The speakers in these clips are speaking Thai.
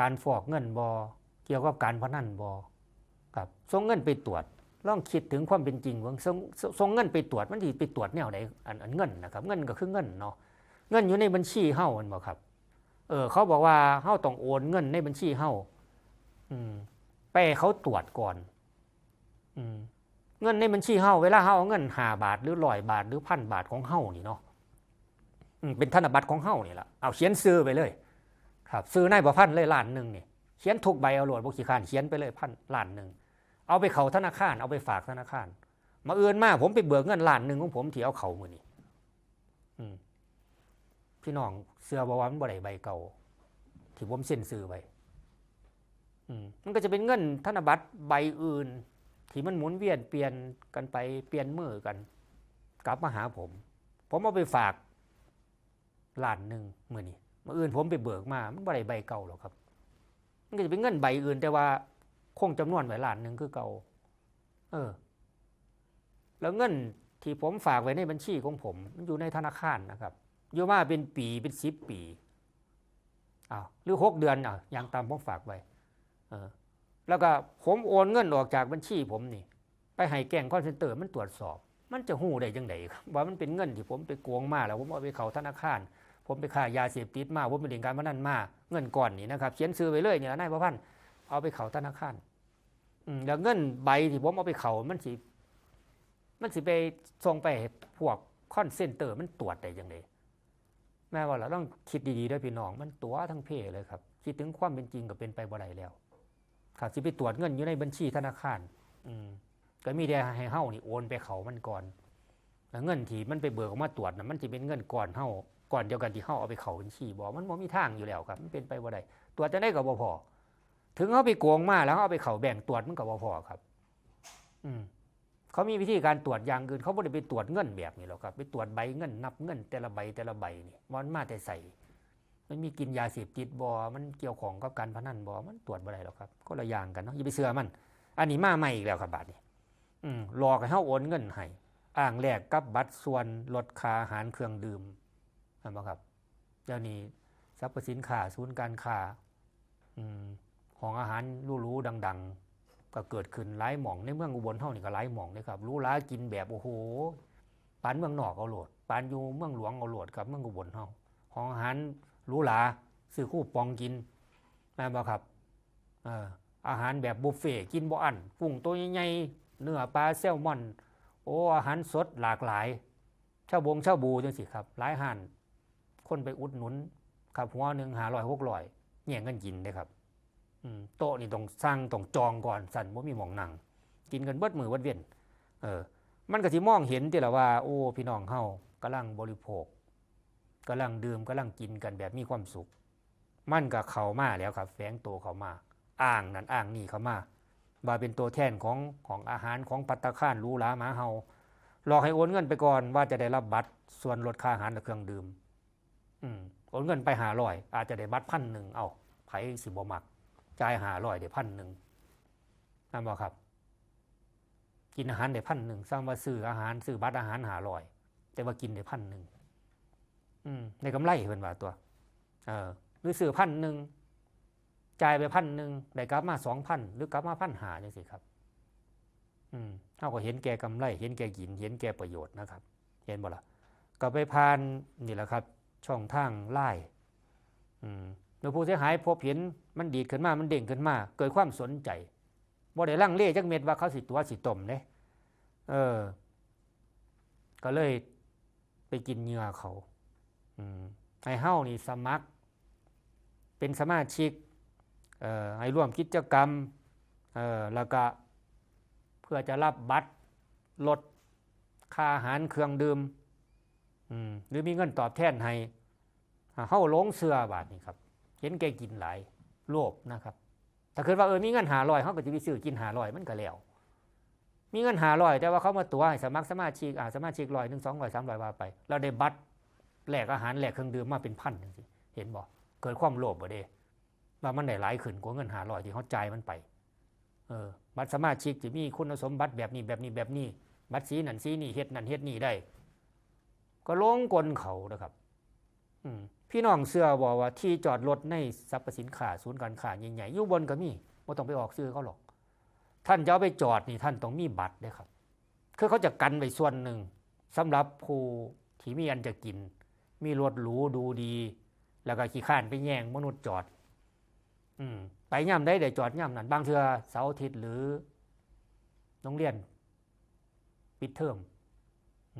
การฟอกเงินบอเกี่ยวกับการพนันบอกับส่งเงินไปตรวจลองคิดถึงความเป็นจริงว่าส่งส่งเงินไปตรวจมันดีไปตรวจแนวไหนอันเงินนะครับเงินก็คือเงินเนาะเงินอยู่ในบัญชีเฮ้ามันบ่ครับเออเขาบอกว่าเฮ้าต้องโอนเงินในบัญชีเฮ้าอืมไปเขาตรวจก่อนอืมเงินในบัญชีเฮ้าเวลาเฮ้าเอาเงินหาบาทหรือร้อยบาทหรือพันบาทของเฮ้านี่เนาะอืมเป็นธนบัตรของเฮ้านี่แหละเอาเขียนซื้อไปเลย ครับซื้อนายประพันเลยล้านหนึ่งนี่เขียนทุกใบเอาโหลดบุกขีขานเขียนไปเลยพันล้านหนึ่งเอาไปเขาธนาคารเอาไปฝากธนาคาร มาเอื่นมาผมไปเบิกเงินล้านหนึ่งของผมที่เอาเขามือนี่พี่น้องเสื้อบวมันบ่ได้ใบเก่าที่ผมเซ็นซื้อไว้อืมมันก็จะเป็นเงินธนบัตรใบอื่น ที่มันหมุนเวียนเปลี่ยนกันไปเปลี่ยนมือกัน กลับมาหาผม ผมเอาไปฝากล้านหนึ่งมือนี้ มาอื่นผมไปเบิกมา มันบ่ได้ใบเก่าหรอกครับ มันก็จะเป็นเงินใบอื่น แต่ว่าคงจำนวนไว้ล้านหนึ่งคือเก่า เออ แล้วเงินที่ผมฝากไว้ในบัญชีของผม มันอยู่ในธนาคารนะครับอยู่มาเป็นปีเป็นสิบปีอ้าวหรือหกเดือนอะอย่างตามผมฝากไว้ เออ แล้วก็ผมโอนเงินออกจากบัญชีผมนี่ ไปให้แกงคอนเซนเตอร์มันตรวจสอบ มันจะหู้ได้ยังไงครับว่ามันเป็นเงินที่ผมไปโกงมาแล้วผมเอาไปเข้าธนาคาร ผมไปค่ายาเสพติดมาผมไปเล่นการพนันมาเงินก่อนนี่นะครับเขียนซื้อไว้เลยเนี่ยนายประพันธ์เอาไปเขาธนาคารอืมแล้วเงินใบที่ผมเอาไปเขามันสิมันสิไปส่งไปพวกคอนเซนเตอร์มันตรวจได้ยังไงแม่ว่าเราต้องคิดดีๆด้วยพี่น้อง มันตัวทั้งเพเลยครับ คิดถึงความเป็นจริงก็เป็นไปบ่ได้แล้วครับสิไปตรวจเงินอยู่ในบัญชีธนาคาร อืมก็มีแต่ให้เฮ้านี่โอนไปเขามันก่อน แล้วเงินที่มันไปเบิกออกมาตรวจนะมันจะเป็นเงินก่อนเฮ้า ก่อนเดียวกันที่เขาเอาไปเขาบัญชีบอกมันบ่มีทางอยู่แล้วครับมันเป็นไปบ่ได้ตรวจจะได้กับบ่พอถึงเขาไปโกงมาแล้วเขาเอาไปเขาแบ่งตรวจมันกับบ่พอครับ อืมเขามีวิธีการตรวจอย่างอื่นเขาไม่ได้ไปตรวจเงินแบบนี้หรอกครับ ไปตรวจใบเงินนับเงิน แต่ละใบแต่ละใบนี่มันมาแต่ใส่มันมีกินยาเสพติดบอมันเกี่ยวของกับการพนันบอมันตรวจบ่ได้หรอกครับ ก็ละอย่างกันเนาะอย่าไปเชื่อมัน อันนี้มาใหม่อีกแล้วครับบาทนี้อืมหลอกให้เขาโอนเงินให้อ้างแลกกับบัตรส่วนลดค่าอาหารเครื่องดื่ม เห็นไหมครับเดี๋ยวนี้ทรัพย์สินค้าศูนย์การค้าอของอาหารหรูๆดัง ๆ ก็เกิดขึ้นหลายหม่องในเมืองอุบลเท่านี่ก็หลายหม่องเลยครับรู้ล้ากินแบบโอ้โหปานเมืองนอกเอาโหลดปานอยู่เมืองหลวงเอาโหลดครับเมืองอุบลเท่าของอาหารรูหราซื้อคู่ปองกินแม่นบ่ครับเอออาหารแบบบุฟเฟ่กินบ่อันกุ้งตัวใหญ่ๆเนื้อปลาแซลมอน โอ้อาหารสดหลากหลายเช่าบงเช่าบูจังสิครับหลายหัน คนไปอุดหนุนครับหัวหนึ่งหาลอยหกลอยแย่งกันกินเลยครับโต๊ะนี่ต้องสร้างต้องจองก่อนสั่นว่ามีหมองนั่งกินกันเบิดมือเบิดเวียนเออ มันก็สิมองเห็นที่ละว่า โอ้ พี่น้องเฮากำลังบริโภคกำลังดื่มกำลังกินกันแบบมีความสุข มันก็เข้ามาแล้วครับ แฝงตัวเข้ามา อ้างนั่นอ้างนี่เข้ามาว่าเป็นตัวแทนของของอาหารของปัตตาคารหรูหราหมาเฮาหลอกให้โอนเงินไปก่อนว่าจะได้รับบัตรส่วนลดค่าอาหารและเครื่องดื่ม โอนเงินไปหาร้อย อาจจะได้บัตรพันหนึ่งเอาไผ่สิบมักจ่ายหาร้อยได้พันหนึ่งนั่นบอกครับ กินอาหารได้พันหนึ่งสร้างว่าซื้ออาหารซื้อบัตรอาหารหาร้อย แต่ว่ากินได้พันหนึ่งอืมในกำไรเป็นว่าตัว เออหรือซื้อพันหนึ่งจ่ายไปพันหนึ่งได้กลับมาสองพันหรือกลับมาพันหาจังสิครับ อืมเขาก็เห็นแก่กำไร เห็นแก่กิน เห็นแก่ประโยชน์นะครับ เห็นบ่ละก็ไปพานนี่แหละครับ ช่องทางไล่เมื่อผู้เสียหายพบเห็นมันดีดขึ้นมา มันเด้งขึ้นมา เกิดความสนใจบ่ได้ลังเล่จักเม็ดว่าเขาสิตัวสิตมเนี่ยเออ ก็เลยไปกินเหงื่อเขาอไอ้เฮ้านี่สมัคร เป็นสมาชิกเอ่อให้ร่วมกิจกรรมเอ่อแล้วก็เพื่อจะรับบัตรลดค่าอาหารเครื่องดื่ม หรือมีเงินตอบแทนให้อ่าเฮาหลงเสื้อบาทนี่ครับ เห็นแกกินหลายโลภนะครับ ถ้าเกิดว่าเออมีเงินหาลอยเขาก็จะไปซื้อกินหาลอยมันก็แล้ว มีเงินหาลอยแต่ว่าเขามาตัวให้สมัครสมาชิกอ่าสมาชิกลอยหนึ่งสองลอยสามลอยว่าไปเราได้บัตรแลกอาหารแหลกเครื่องดื่มมาเป็นพันจังเห็นบ่เกิดความโลภบ่เด้ว่ามันได้หลายขึ้นกว่าเงินหาลอยที่เขาจ่ายมันไปเออบัตรสมาชิกจะมีคุณสมบัติแบบนี้แบบนี้แบบนี้ บัตรสีนั่นสีนี่เฮ็ดนั่นเฮ็ดนี่ได้ ก็ลงกลเขานะครับพี่น้องเชื่อบอกว่าที่จอดรถในสรรพสินค้าศูนย์การค้าใหญ่ๆอยู่บนก็มีบ่ต้องไปออกซื้อเขาหรอก ท่านจะเอาไปจอดนี่ท่านต้องมีบัตรเด้ครับ คือเขาจะกันไว้ส่วนหนึ่งสำหรับผู้ที่มีอันจะกิน มีรถหรูดูดี แล้วก็ขี้ข้านไปแย่งมนุษย์จอด อืมไปย่ำได้ได้จอดย่ำนั้นบางเทือเสาร์อาทิตย์หรือโรงเรียนปิดเทอมอืม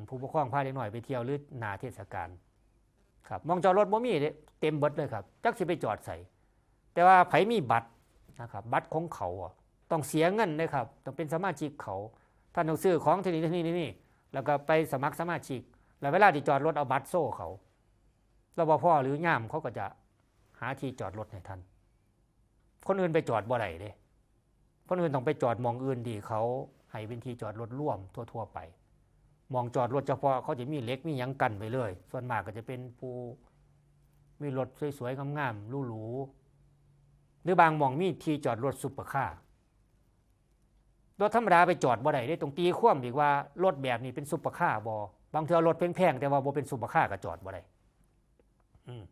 ผู้ปกครองพาเด็กหน่อยไปเที่ยวหรือนาเทศกาลครับมองจอดรถบ่มีเด้เต็มเบิดเลยครับจักสิไปจอดใส่ แต่ว่าไผมีบัตรนะครับบัตรของเขาต้องเสียเงินเลยครับต้องเป็นสมาชิกเขาท่านต้องซื้อของที่นี่ที่นี่นี่แล้วก็ไปสมัครสมาชิก แล้วเวลาที่จอดรถเอาบัตรโซ่เขารปภหรือย่ามเขาก็จะหาที่จอดรถให้ท่านคนอื่นไปจอดบ่ได้เด้คนอื่นต้องไปจอดมองอื่นดีเขาให้เป็นที่จอดรถร่วมทั่ว ๆ ไป มองจอดรถเฉพาะเขาจะมีเล็กมียังกันไปเลย ส่วนมากก็จะเป็นผู้มีรถสวยๆงามๆหรูๆหรือบางมองมีที่จอดรถซุปเปอร์คาร์รถธรรมดาไปจอดบ่ได้ได้ตรงตีคว่ำอีกว่ารถแบบนี้เป็นซุปเปอร์คาร์บอบางเทื่อรถแพงๆแต่ว่าบ่เป็นซุปเปอร์คาร์ก็จอดบ่ได้อืม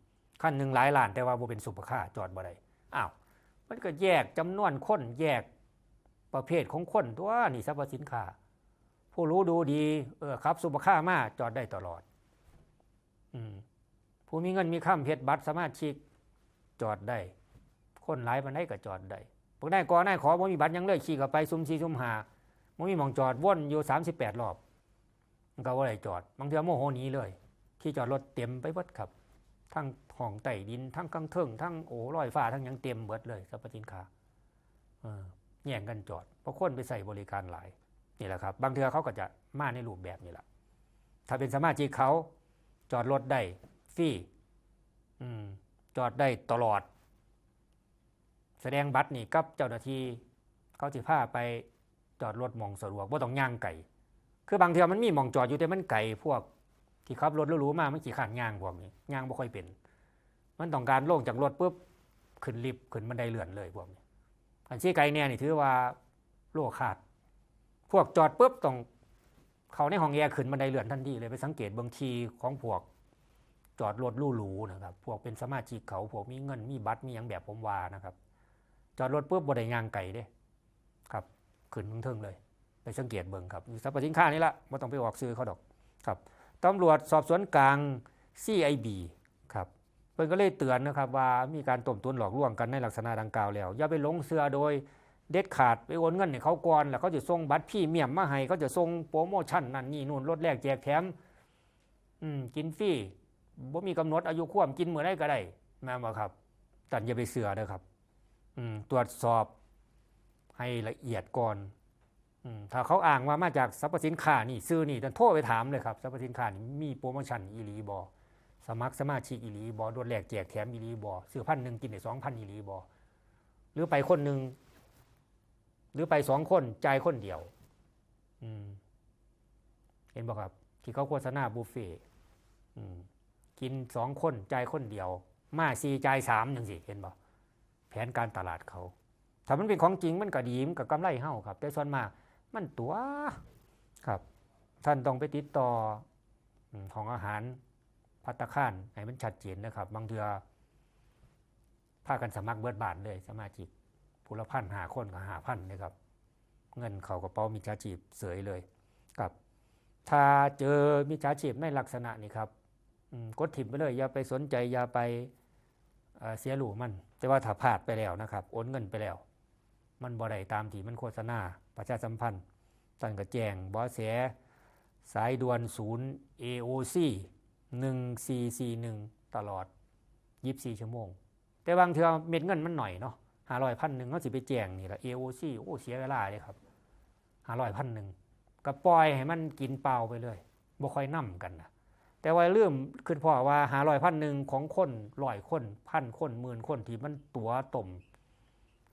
คันหนึ่งหลายล้านแต่ว่าบ่เป็นซุปเปอร์คาร์จอดบ่ได้อ้าวมันก็แยกจำนวนคนแยกประเภทของคนตัวนี่สรรพสินค้า ผู้รู้ดูดี เออครับ สุปค่ามาจอดได้ตลอดอืมผู้มีเงินมีข้ามเพชรบัตรสามารถชิกจอดได้ คนหลายมันได้ก็จอดได้พวกนายกอนายขอบ่มีบัตรยังเลยขี่เข้าไปซุ่มซีซุ่มหาบ่มีหมองจอดว่นอยู่สามสิบแปดรอบมันก็ว่าอะไรจอด บางเทีโมโหนี้เลยที่จอดรถเต็มไปเบิดครับ ทั้งห้องใต้ดิน ทั้งกลางเทิงทั้งโอ้ลอยฟ้าทั้งยังเต็มเบิดเลยสรรพสินค้าเออแย่งกันจอด เพราะคนไปใส่บริการหลาย นี่แหละครับบางเทือเขาก็จะมาในรูปแบบนี้แหละถ้าเป็นสมาชิกเขาจอดรถได้ฟรีจอดได้ตลอด แสดงบัตรนี่กับเจ้าหน้าที่เขาจะพาไปจอดรถมองสะดวกว่าต้องย่างไก่คือบางเทือมันมีมองจอดอยู่แต่มันไก่พวก ที่ขับรถรู้มามันขี่ขันย่างพวกนี้ย่างบ่ค่อยเป็น มันต้องการลงจากรถปุ๊บขึ้นลิฟต์ขึ้นบันไดเลื่อนเลยพวกนี้อันชี้ไก่เนี่ยนี่ถือว่าโลขาด พวกจอดปุ๊บต้องเขาในห้องแอร์ขึ้นบันไดเลื่อนทันทีเลยไปสังเกตบางทีของพวกจอดรถหรูนะครับพวกเป็นสมาชิกเขาพวกมีเงินมีบัตรมีอย่างแบบผมว่านะครับ จอดรถปุ๊บบนไดยางไก่เด้ครับขึ้นเทิงเลย ไปสังเกตเบิ่งครับอยู่สรรพสินค้านี่ละไม่ต้องไปออกซื้อเขาดอกครับตำรวจสอบสวนกลาง CIB ครับเพิ่นก็เลยเตือนนะครับว่ามีการต้มตุนหลอกลวงกันในลักษณะดังกล่าวแล้ว อย่าไปหลงเสือโดย เด็ดขาดไปโอนเงินให้เขาก่อนแล้วเขาจะส่งบัตรพี่เมียมมาให้เขาจะส่งโปรโมชั่นนั่นนี่นู่นลดแลกแจกแถมอืมกินฟรีบ่มีกำหนดอายุควมกินเมื่อไรก็ได้แม่นบ่ครับ ตันอย่าไปเสือนะครับ อืมตรวจสอบให้ละเอียดก่อนอืมถ้าเขาอ้างว่ามาจากสรรพสินค้านี่ซื้อนี่ท่านโทรไปถามเลยครับสรรพสินค้านี่มีโปรโมชั่นอีหลีบอสมัครสมาชิกอีหลีบอดวดแลกแจกแถมอีหลีบอซื้อพันหนึ่งกินได้สองพันอีหลีบอหรือไปคนหนึ่ง หรือไปสองคนจ่ายคนเดียวเห็นบ่ครับ ที่เขาโฆษณาบุฟเฟ่กินสองคนจ่ายคนเดียว มาสี่จ่ายสามอยังสิเห็นบ่แผนการตลาดเขา ถ้ามันเป็นของจริงมันก็ดีมันก็กำไรเฮ้าครับ แต่ส่วนมากมันตัวครับ ท่านต้องไปติดต่อของอาหารพัตตาคารให้มันชัดเจนนะครับ บางเทือพากันสมัครเบิดบาทเลยสมาชิก ผู้ละพันหาคนก็หาพันนะครับ เงินเขากระเป๋ามิจฉาชีพเสยเลยครับ ถ้าเจอมิจฉาชีพในลักษณะนี้ครับกดถิ่มไปเลย อย่าไปสนใจอย่าไปเอ่อเสียหลูมัน แต่ว่าถ้าพลาดไปแล้วนะครับโอนเงินไปแล้ว มันบ่ได้ตามที่มันโฆษณาประชาสัมพันธ์ท่านก็แจ้งบอแสสายด่วนศูนย์ AOC 1441 ตลอด 24 ชั่วโมง แต่บางเทื่อเม็ดเงินมันหน่อยเนาะ 500พันหนึ่งเขาสิไปแจงนี่ละ AOC โอ้เสียเวลาเลยครับ500พันหนึ่งก็ปล่อยให้มันกินเปล่าไปเลยบ่ค่อยนํกันนะแต่ว่าเรื่องขึ้นพอว่า500พันหนึ่งของคนร้อยคนพันคนหมื่นคนที่มันตัวต่ม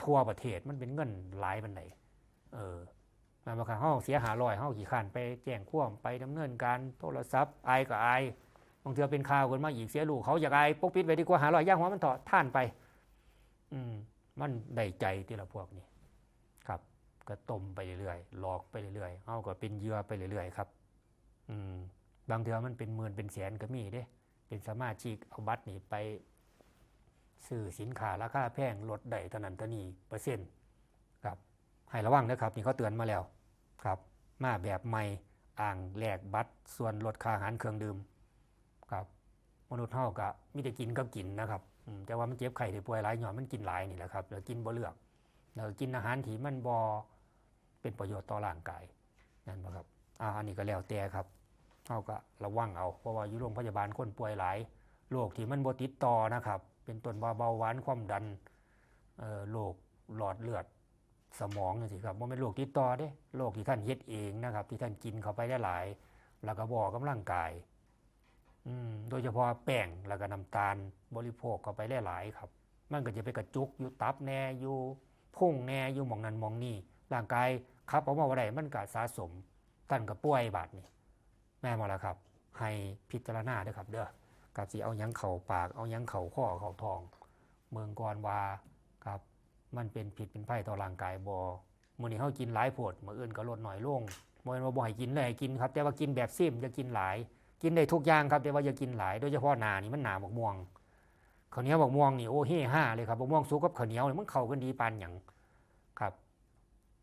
ทั่วประเทศมันเป็นเงินหลายบันไดเออมาบางครั้งเฮาเสียหาลอยเฮาขี่ขานไปแจ้งควมไปดำเนินการโทรศัพท์ไอายก็อบางเทือเป็นข่าวขึ้นมาอีกเสียลูกเขาอยากไอปกปิดไว้ดีกว่าหาลอยย่างหัวมันเถอะท่านไป อืม มันได้ใจที่ละพวกนี้ครับก็ต้มไปเรื่อยๆหลอกไปเรื่อยๆเฮาก็เป็นเหยื่อไปเรื่อยๆครับ อืมบางเทือมันเป็นหมื่นเป็นแสนก็มีเด้ เป็นสมาชิกเอาบัตรนี่ไปซื้อสินค้าราคาแพงลดได้เท่านั้นเท่านี้เปอร์เซ็นต์ครับ ให้ระวังนะครับ นี่เขาเตือนมาแล้วครับ มาแบบใหม่อ่างแลกบัตรส่วนลดค่าอาหารเครื่องดื่มครับ มนุษย์เฮาก็มีแต่กินกับกินนะครับ แต่ว่ามันเจ็บไข้ได้ป่วยหลายหย่อนมันกินหลายนี่แหละครับแล้วกินบ่เลือกแล้วกินอาหารที่มันบ่เป็นประโยชน์ต่อร่างกายนั่นบ่ครับอ่าอันนี้ก็แล้วแต่ครับเฮาก็ระวังเอาเพราะว่าอยู่โรงพยาบาลคนป่วยหลายโรคที่มันบ่ติดต่อนะครับ เป็นต้นว่าเบาหวานความดันโรคหลอดเลือดสมองนี่สิครับว่าเป็นโรคติดต่อเด้โรคที่ท่านเฮ็ดเองนะครับ ที่ท่านกินเข้าไปได้หลาย แล้วก็บอกกำลังกาย โดยเฉพาะแป้งแล้วก็น้ำตาลบริโภคเข้าไปหลายครับ มันก็จะไปกระจุกอยู่ตับแน่อยู่พุ่งแน่อยู่มองนั้นมองนี่ร่างกายครับออกมาว่าไดมันก็สะสมท่านก็ป่วยบาดนี่แม่นบ่ล่ะครับ ให้พิจารณาเด้อครับ เด้อกับสิเอายังเข่าปากเอายังเข่าข้อเข่าทอง เมืองก่อนว่าครับ มันเป็นผิดเป็นไผ่ต่อร่างกายบอมื่อนี้เขากินหลายโพดมื่ออื่นก็ลดหน่อยลงมื่อนี้ว่าบ่ให้กินเลยกินครับ แต่ว่ากินแบบซิมจะกินหลาย กินได้ทุกอย่างครับแต่ว่าอย่ากินหลายโดยเฉพาะหนานี่มันหนาบักม่วงข้าวเหนียวบักม่วงนี่โอ้เฮ่ห้าเลยครับบักม่วงสุกกับข้าวเหนียวมันเข้ากันดีปานอย่าง